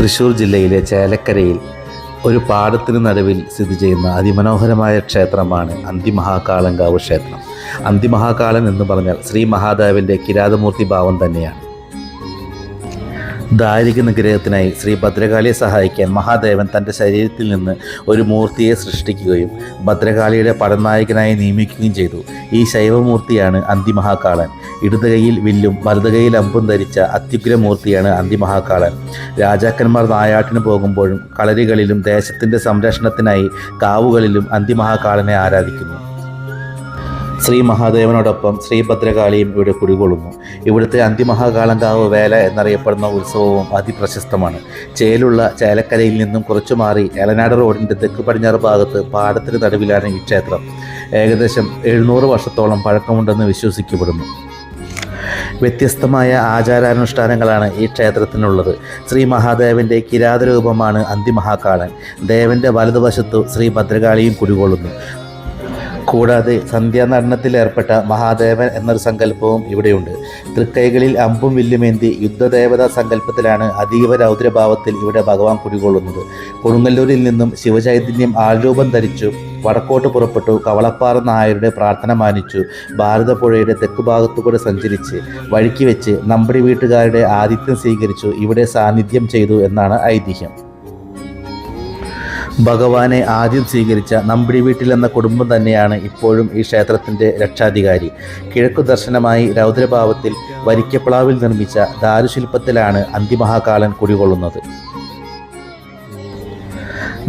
തൃശ്ശൂർ ജില്ലയിലെ ചേലക്കരയിൽ ഒരു പാടത്തിന് നടുവിൽ സ്ഥിതി ചെയ്യുന്ന അതിമനോഹരമായ ക്ഷേത്രമാണ് അന്തിമഹാകാളങ്കാവ് ക്ഷേത്രം. അന്തിമഹാകാളൻ എന്ന് പറഞ്ഞാൽ ശ്രീ മഹാദേവന്റെ കിരാതമൂർത്തി ഭാവം തന്നെയാണ്. ദാരിക നിഗ്രഹത്തിനായി ശ്രീ ഭദ്രകാളിയെ സഹായിക്കാൻ മഹാദേവൻ തന്റെ ശരീരത്തിൽ നിന്ന് ഒരു മൂർത്തിയെ സൃഷ്ടിക്കുകയും ഭദ്രകാളിയുടെ പടനായകനായി നിയമിക്കുകയും ചെയ്തു. ഈ ശൈവമൂർത്തിയാണ് അന്തിമഹാകാളൻ. ഇടതുകൈയിൽ വില്ലും വലതുകൈയിൽ അമ്പും ധരിച്ച അത്യുഗ്രമൂർത്തിയാണ് അന്തിമഹാകാളൻ. രാജാക്കന്മാർ നായാട്ടിന് പോകുമ്പോഴും കളരികളിലും ദേശത്തിന്റെ സംരക്ഷണത്തിനായി കാവുകളിലും അന്തിമഹാകാളനെ ആരാധിക്കുന്നു. ശ്രീ മഹാദേവനോടൊപ്പം ശ്രീ ഭദ്രകാളിയും ഇവിടെ കുടികൊള്ളുന്നു. ഇവിടുത്തെ അന്തിമഹാകാളങ്കാവ് വേല എന്നറിയപ്പെടുന്ന ഉത്സവവും അതിപ്രശസ്തമാണ്. ചേലുള്ള ചേലക്കരയിൽ നിന്നും കുറച്ചു മാറി എലനാട് റോഡിന്റെ തെക്ക് പടിഞ്ഞാറ് ഭാഗത്ത് പാടത്തിന് നടുവിലാണ് ഈ ക്ഷേത്രം. ഏകദേശം എഴുന്നൂറ് വർഷത്തോളം പഴക്കമുണ്ടെന്ന് വിശ്വസിക്കപ്പെടുന്നു. വ്യത്യസ്തമായ ആചാരാനുഷ്ഠാനങ്ങളാണ് ഈ ക്ഷേത്രത്തിനുള്ളത്. ശ്രീ മഹാദേവന്റെ കിരാതരൂപമാണ് അന്തിമഹാകാളൻ. ദേവന്റെ വലതുവശത്തു ശ്രീ ഭദ്രകാളിയും കുടികൊള്ളുന്നു. കൂടാതെ സന്ധ്യാ നടനത്തിൽ ഏർപ്പെട്ട മഹാദേവൻ എന്നൊരു സങ്കല്പവും ഇവിടെയുണ്ട്. തൃക്കൈകളിൽ അമ്പും വില്ലുമേന്തി യുദ്ധദേവതാ സങ്കല്പത്തിലാണ് അതീവ രൗദ്രഭാവത്തിൽ ഇവിടെ ഭഗവാൻ കുടികൊള്ളുന്നത്. കൊടുങ്ങല്ലൂരിൽ നിന്നും ശിവചൈതന്യം ആൾരൂപം ധരിച്ചു വടക്കോട്ട് പുറപ്പെട്ടു കവളപ്പാറ നായരുടെ പ്രാർത്ഥന മാനിച്ചു. ഭാരതപ്പുഴയുടെ തെക്ക് ഭാഗത്തുകൂടെ സഞ്ചരിച്ച് വഴിക്ക് വെച്ച് നമ്പടി വീട്ടുകാരുടെ ആതിഥ്യം സ്വീകരിച്ചു ഇവിടെ സാന്നിധ്യം ചെയ്തു എന്നാണ് ഐതിഹ്യം. ഭഗവാനെ ആദ്യം സ്വീകരിച്ച നമ്പിടി വീട്ടിൽ എന്ന കുടുംബം തന്നെയാണ് ഇപ്പോഴും ഈ ക്ഷേത്രത്തിന്റെ രക്ഷാധികാരി. കിഴക്കു ദർശനമായി രൗദ്രഭാവത്തിൽ വരിക്കപ്ലാവിൽ നിർമ്മിച്ച ദാരുശില്പത്തിലാണ് അന്തിമഹാകാലൻ കുടികൊള്ളുന്നത്.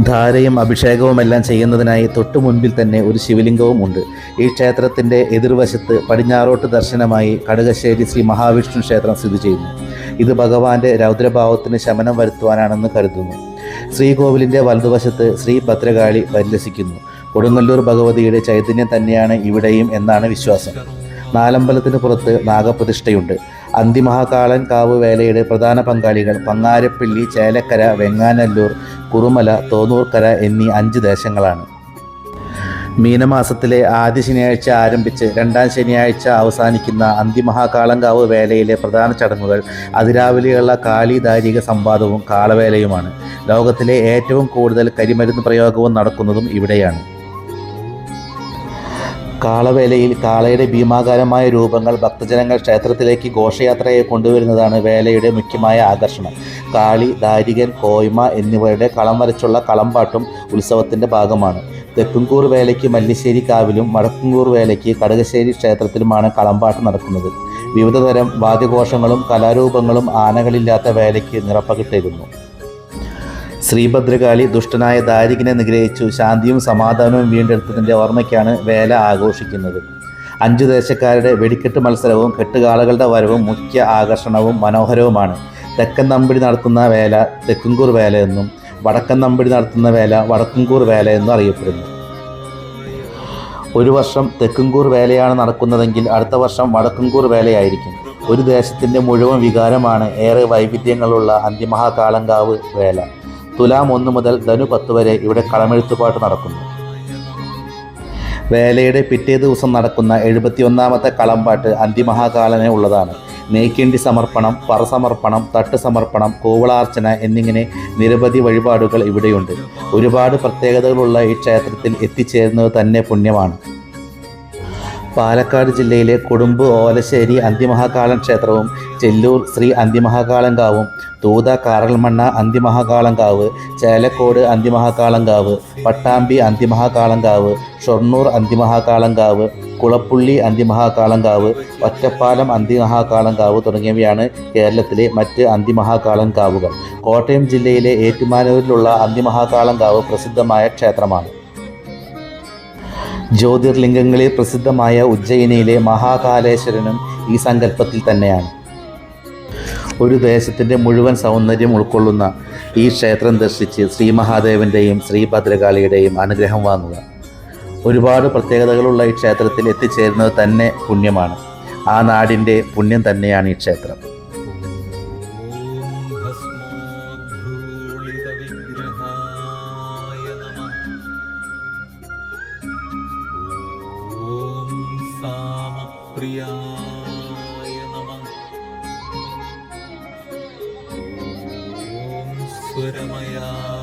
ധാരയും അഭിഷേകവുമെല്ലാം ചെയ്യുന്നതിനായി തൊട്ടു മുൻപിൽ തന്നെ ഒരു ശിവലിംഗവും ഉണ്ട്. ഈ ക്ഷേത്രത്തിന്റെ എതിർവശത്ത് പടിഞ്ഞാറോട്ട് ദർശനമായി കടുകശ്ശേരി ശ്രീ മഹാവിഷ്ണു ക്ഷേത്രം സ്ഥിതി ചെയ്യുന്നു. ഇത് ഭഗവാന്റെ രൗദ്രഭാവത്തിന് ശമനം വരുത്തുവാനാണെന്ന് കരുതുന്നു. ശ്രീകോവിലിന്റെ വലതുവശത്ത് ശ്രീ ഭദ്രകാളി പരിലസിക്കുന്നു. കൊടുങ്ങല്ലൂർ ഭഗവതിയുടെ ചൈതന്യം തന്നെയാണ് ഇവിടെയും എന്നാണ് വിശ്വാസം. നാലമ്പലത്തിന് പുറത്ത് നാഗപ്രതിഷ്ഠയുണ്ട്. അന്തിമഹാകാളൻ കാവ് വേലയുടെ പ്രധാന പങ്കാളികൾ പങ്ങാരപ്പള്ളി ചേലക്കര വെങ്ങാനല്ലൂർ കുറുമല തോന്നൂർക്കര എന്നീ അഞ്ച് ദേശങ്ങളാണ്. മീനമാസത്തിലെ ആദ്യ ശനിയാഴ്ച ആരംഭിച്ച് രണ്ടാം ശനിയാഴ്ച അവസാനിക്കുന്ന അന്തിമഹാകാളങ്കാവ് വേലയിലെ പ്രധാന ചടങ്ങുകൾ അതിരാവിലെയുള്ള കാളിദാരിക സംവാദവും കാളവേലയുമാണ്. ലോകത്തിലെ ഏറ്റവും കൂടുതൽ കരിമരുന്ന് പ്രയോഗവും നടക്കുന്നതും ഇവിടെയാണ്. കാളവേലയിൽ കാളയുടെ ഭീമാകാരമായ രൂപങ്ങൾ ഭക്തജനങ്ങൾ ക്ഷേത്രത്തിലേക്ക് ഘോഷയാത്രയെ കൊണ്ടുവരുന്നതാണ് വേലയുടെ മുഖ്യമായ ആകർഷണം. കാളി ദാരികൻ കോയ്മ എന്നിവയുടെ കളം വരച്ചുള്ള കളംപാട്ടും ഉത്സവത്തിന്റെ ഭാഗമാണ്. തെക്കുംകൂർ വേലയ്ക്ക് മല്ലിശ്ശേരി കാവിലും വടക്കുംകൂർ വേലയ്ക്ക് കടകശ്ശേരി ക്ഷേത്രത്തിലുമാണ് കളമ്പാട്ട് നടക്കുന്നത്. വിവിധതരം വാദ്യഘോഷങ്ങളും കലാരൂപങ്ങളും ആനകളില്ലാത്ത വേലയ്ക്ക് നിറപ്പകിട്ടേകുന്നു ശ്രീഭദ്രകാളി ദുഷ്ടനായ ദാരികനെ നിഗ്രഹിച്ചു ശാന്തിയും സമാധാനവും വീണ്ടെടുത്തതിന്റെ ഓർമ്മയ്ക്കാണ് വേല ആഘോഷിക്കുന്നത്. അഞ്ചു ദേശക്കാരുടെ വെടിക്കെട്ട് മത്സരവും കെട്ടുകാളകളുടെ വരവും മുഖ്യ ആകർഷണവും മനോഹരവുമാണ്. തെക്കൻ നമ്പിടി നടത്തുന്ന വേല തെക്കുംകൂർ വേല എന്നും വടക്കൻ നമ്പിടി നടത്തുന്ന വേല വടക്കുംകൂർ വേല എന്നും അറിയപ്പെടുന്നു. ഒരു വർഷം തെക്കുംകൂർ വേലയാണ് നടക്കുന്നതെങ്കിൽ അടുത്ത വർഷം വടക്കുംകൂർ വേലയായിരിക്കും. ഒരു ദേശത്തിന്റെ മുഴുവൻ വികാരമാണ് ഏറെ വൈവിധ്യങ്ങളുള്ള അന്തിമഹാകാളങ്കാവ് വേല. തുലാം ഒന്ന് മുതൽ ധനു പത്ത് വരെ ഇവിടെ കളമെഴുത്തുപാട്ട് നടക്കുന്നു. വേലയുടെ പിറ്റേ ദിവസം നടക്കുന്ന എഴുപത്തിയൊന്നാമത്തെ കളംപാട്ട് അന്തിമഹാകാലനെ ഉള്ളതാണ്. നെയ്ക്കേണ്ടി സമർപ്പണം പറസമർപ്പണം തട്ട് സമർപ്പണം കോവളാർച്ചന എന്നിങ്ങനെ നിരവധി വഴിപാടുകൾ ഇവിടെയുണ്ട്. ഒരുപാട് പ്രത്യേകതകളുള്ള ഈ ക്ഷേത്രത്തിൽ എത്തിച്ചേരുന്നത് തന്നെ പുണ്യമാണ്. പാലക്കാട് ജില്ലയിലെ കൊടുമ്പ് ഓലശ്ശേരി അന്തിമഹാകാളൻ ക്ഷേത്രവും ചെല്ലൂർ ശ്രീ അന്തിമഹാകാളങ്കാവും തൂത കാറൽമണ്ണ അന്തിമഹാകാളങ്കാവ് ചേലക്കോട് അന്തിമഹാകാളങ്കാവ് പട്ടാമ്പി അന്തിമഹാകാളങ്കാവ് ഷൊർണൂർ അന്തിമഹാകാളങ്കാവ് കുളപ്പുള്ളി അന്തിമഹാകാളങ്കാവ് ഒറ്റപ്പാലം അന്തിമഹാകാളങ്കാവ് തുടങ്ങിയവയാണ് കേരളത്തിലെ മറ്റ് അന്തിമഹാകാളങ്കാവുകൾ. കോട്ടയം ജില്ലയിലെ ഏറ്റുമാനൂരിലുള്ള അന്തിമഹാകാളങ്കാവ് പ്രസിദ്ധമായ ക്ഷേത്രമാണ്. ജ്യോതിർലിംഗങ്ങളിൽ പ്രസിദ്ധമായ ഉജ്ജയിനിയിലെ മഹാകാലേശ്വരനും ഈ സങ്കല്പത്തിൽ തന്നെയാണ്. ഒരു ദേശത്തിന്റെ മുഴുവൻ സൗന്ദര്യം ഉൾക്കൊള്ളുന്ന ഈ ക്ഷേത്രം ദർശിച്ച് ശ്രീ മഹാദേവന്റെയും ശ്രീ ഭദ്രകാളിയുടെയും അനുഗ്രഹം വാങ്ങുക. ഒരുപാട് പ്രത്യേകതകളുള്ള ഈ ക്ഷേത്രത്തിൽ എത്തിച്ചേരുന്നത് തന്നെ പുണ്യമാണ്. ആ നാടിന്റെ പുണ്യം തന്നെയാണ് ഈ ക്ഷേത്രം. പുരമയാ